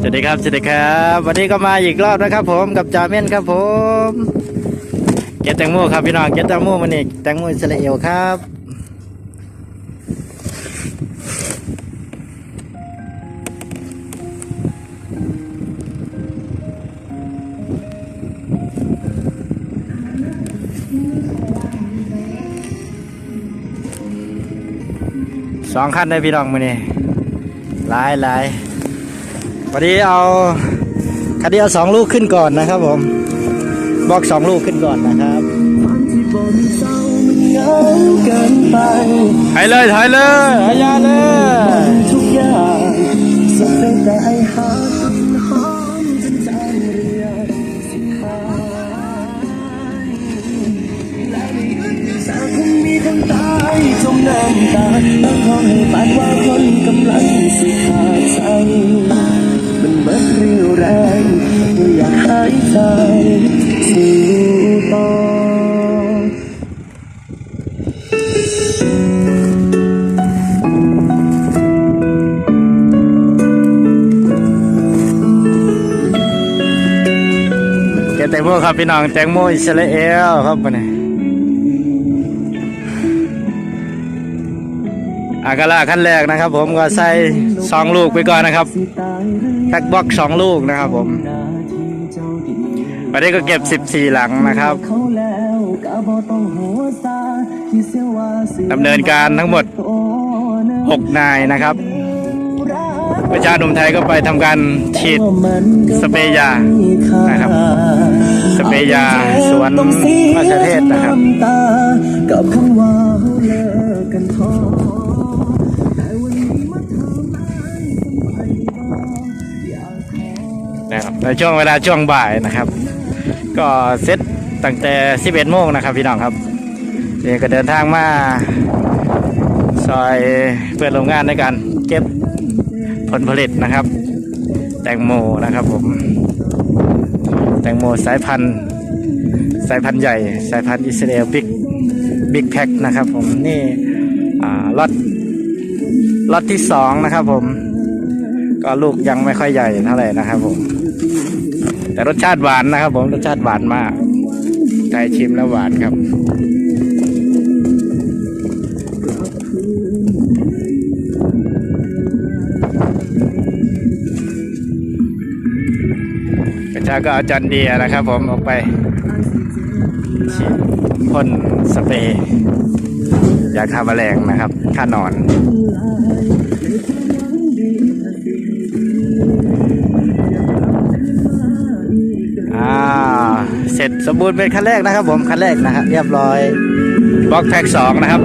สวัสดีครับ สวัสดีครับ วันนี้ก็มาอีกรอบนะครับ ผมกับจาเม่นครับผม เก็ตแตงโมครับพี่น้อง เก็ตแตงโมมันนี่แตงโมอิสราเอลครับ สองขั้นได้พี่น้องมือนี่หลายหลายวันนี้เอาคันนี้เอาสองลูกขึ้นก่อนนะครับผมบล็อกสองลูกขึ้นก่อนนะครับวันที่บ่มีเศร้ามันเหงาเกินไปถอยเลยถอยเลยหายาเลย สู่ต่อเก็ตแตงโมครับพี่น้องแตงโมอิสราเอลครับมันนี่อากาลาขั้นแรกนะครับ ผมก็ใส่สองลูกไปก่อนนะครับแพ็กบล็อกสองลูกนะครับผม วันนี้ก็เก็บ14หลังนะครับดำเนินการทั้งหมด6นายนะครับ ประชาหนุ่มไทยก็ไปทำการฉีดสเปรย์ยานะครับ สเปรย์ยาสวนราชเทศนะครับกับคำว่าเลิกกันทอแต่วันนี้มาทำให้สบายบ่อยากขอนะครับในช่วงเวลาช่วงบ่ายนะครับ ก็เซตตั้งแต่ 11โมงนะครับพี่น้องครับนี่ก็เดินทางมาซอยเพื่อนโรงงานในการเก็บผลผลิตนะครับ แตงโมนะครับผม แตงโมสายพันธุ์ สายพันธุ์ใหญ่ สายพันธุ์อิสราเอลบิ๊กบิ๊กแพ็คนะครับผมนี่อ่าล็อตล็อตที่สองนะครับผม ก็ลูกยังไม่ค่อยใหญ่เท่าไหร่นะครับผม แต่รสชาติหวานนะครับ ผมรสชาติหวานมากใครชิมแล้วหวานครับกระชาก็เอาจอนเดียนะครับ ผมออกไปฉีดพ่นสเปรย์ยาฆ่าแมลงนะครับฆ่าหนอน อ่าเสร็จสมบูรณ์เป็นคันแรกนะครับ ผมคันแรกนะครับเรียบร้อยบล็อกแพ็กสองนะครับ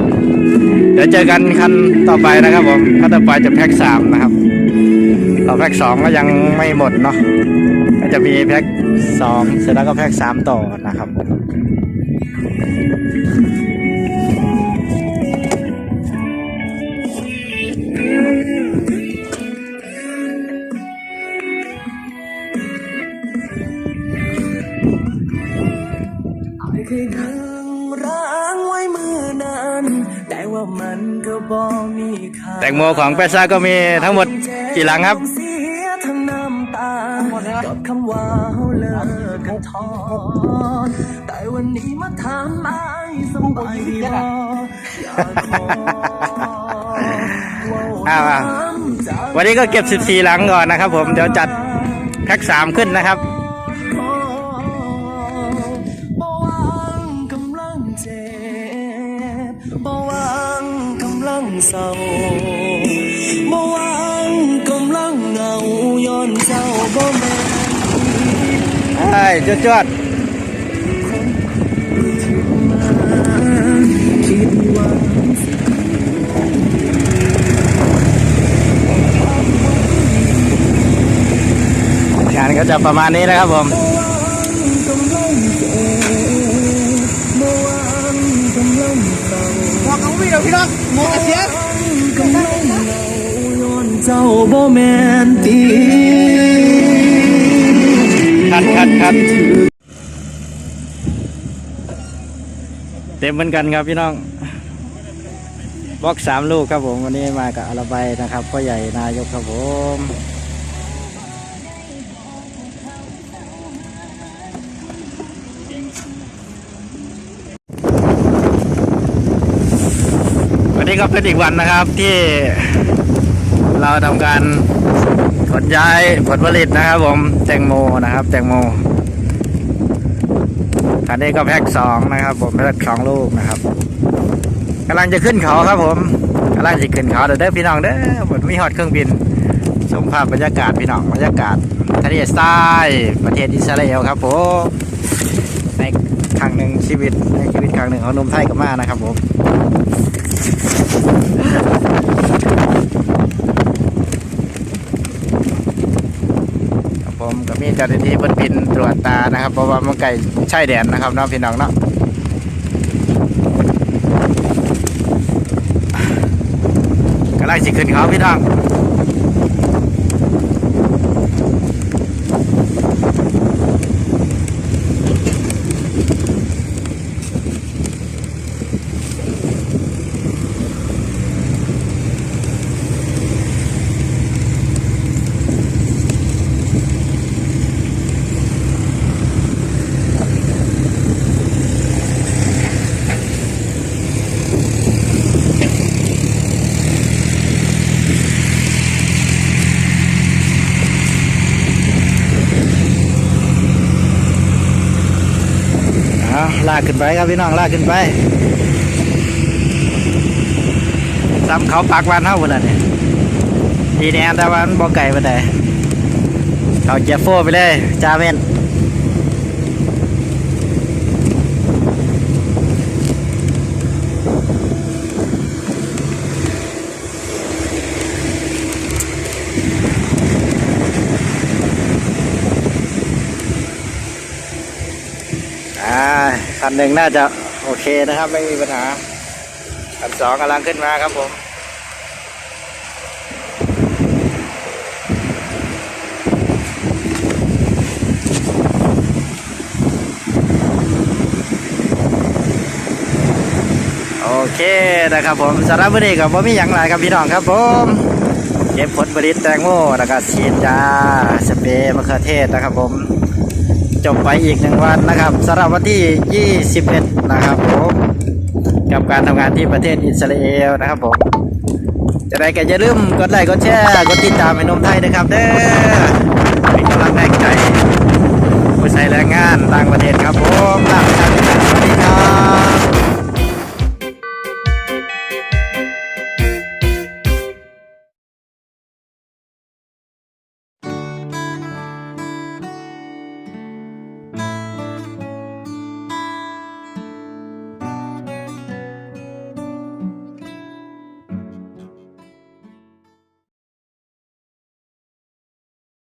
เดี๋ยวเจอกันคันต่อไปนะครับ ผมคันต่อไปจะแพ็กสามนะครับเราแพ็กสองก็ยังไม่หมดเนาะก็จะมีแพ็กสองเสร็จแล้วก็แพ็กสามต่อนะครับ เคยดึงร้างไว้มือนานแต่ว่ามันก็บ่มีค่าแตงโมของเปซ่าก็มีทั้งหมดกี่หลังครับเสียทั้งน้ำตากับคำว่าเลิกกันทอดแต่วันนี้มาถามไอ้สบายดีบ่อยากขออ้าวอ้าวน้ำใจวันนี้ก็เก็บ 14 หลังก่อนนะครับผม เดี๋ยวจัดแพ็กสามขึ้นนะครับบ่ เศร้าบ่วางกำลังเหงาย้อนเจ้าบ่แม่นใช่จวดจวดคิดว่างานก็จะประมาณนี้นะครับผมางกำลังเศร้าบอกเอาพี่เดี๋ยวพี่น้องมอเสียกำลังเหงาย้อนเจ้าบ่แมนตีคัดคัดคัดเต็มเหมือนกันครับพี่น้องบล็อกสามลูกครับผมวันนี้มากับอาราไบนะครับพ่อใหญ่นายกครับผม นี้ก็เป็นอีกวันนะครับที่เราทำการขนย้ายผลผลิตนะครับ ผมแตงโมนะครับ แตงโมอันนี้ก็แพ็คสองนะครับ ผมแพ็คสองลูกนะครับกำลังจะขึ้นเขาครับ ผมกำลังจะขึ้นเขาเดี๋ยวเด้อพี่น้องเด้อผมมีฮอดเครื่องบินชมภาพบรรยากาศพี่น้องบรรยากาศทะเลทรายประเทศอิสราเอลครับผมในครั้งหนึ่งชีวิตในชีวิตครั้งหนึ่งของนุ่มไทยกับมานะครับผม ผมก็มีเจ้าหน้าที่เพิ่นบินตรวจตานะครับ เพราะว่ามันไก่ช่แดนนะครับน้องพี่น้องเนาะกำลังสิขึ้นเขาพี่น้อง ลากขึ้นไปครับพี่น้องลากขึ้นไปซ้ำเขาปากวันเท่าคนละเนี่ยดีแน่แต่ว่ามันบ่ไก่ไปไหนเขาเจ็บโฟไปเลยจ้าเม่นอ่า คันหนึ่งน่าจะโอเคนะครับ ไม่มีปัญหา คันสองกำลังขึ้นมาครับผมโอเคนะครับผมสำหรับวันนี้กับผมมีอย่างไรครับพี่น้องครับผมเก็บผลผลิตแตงโมแล้วก็ฉีดยาสเปรย์มะเขือเทศนะครับผม จบไปอีกหนึ่งวันนะครับสำหรับวันที่ 21 นะครับผมกับการทำงานที่ประเทศอิสราเอลนะครับผมจะได้ก็อย่าลืมกดไลค์กดแชร์กดติดตามให้นมไทยนะครับเด้อเป็นกำลังแรงใจผู้ใช้แรงงานต่างประเทศครับผมลาไปก่อนสวัสดีครับ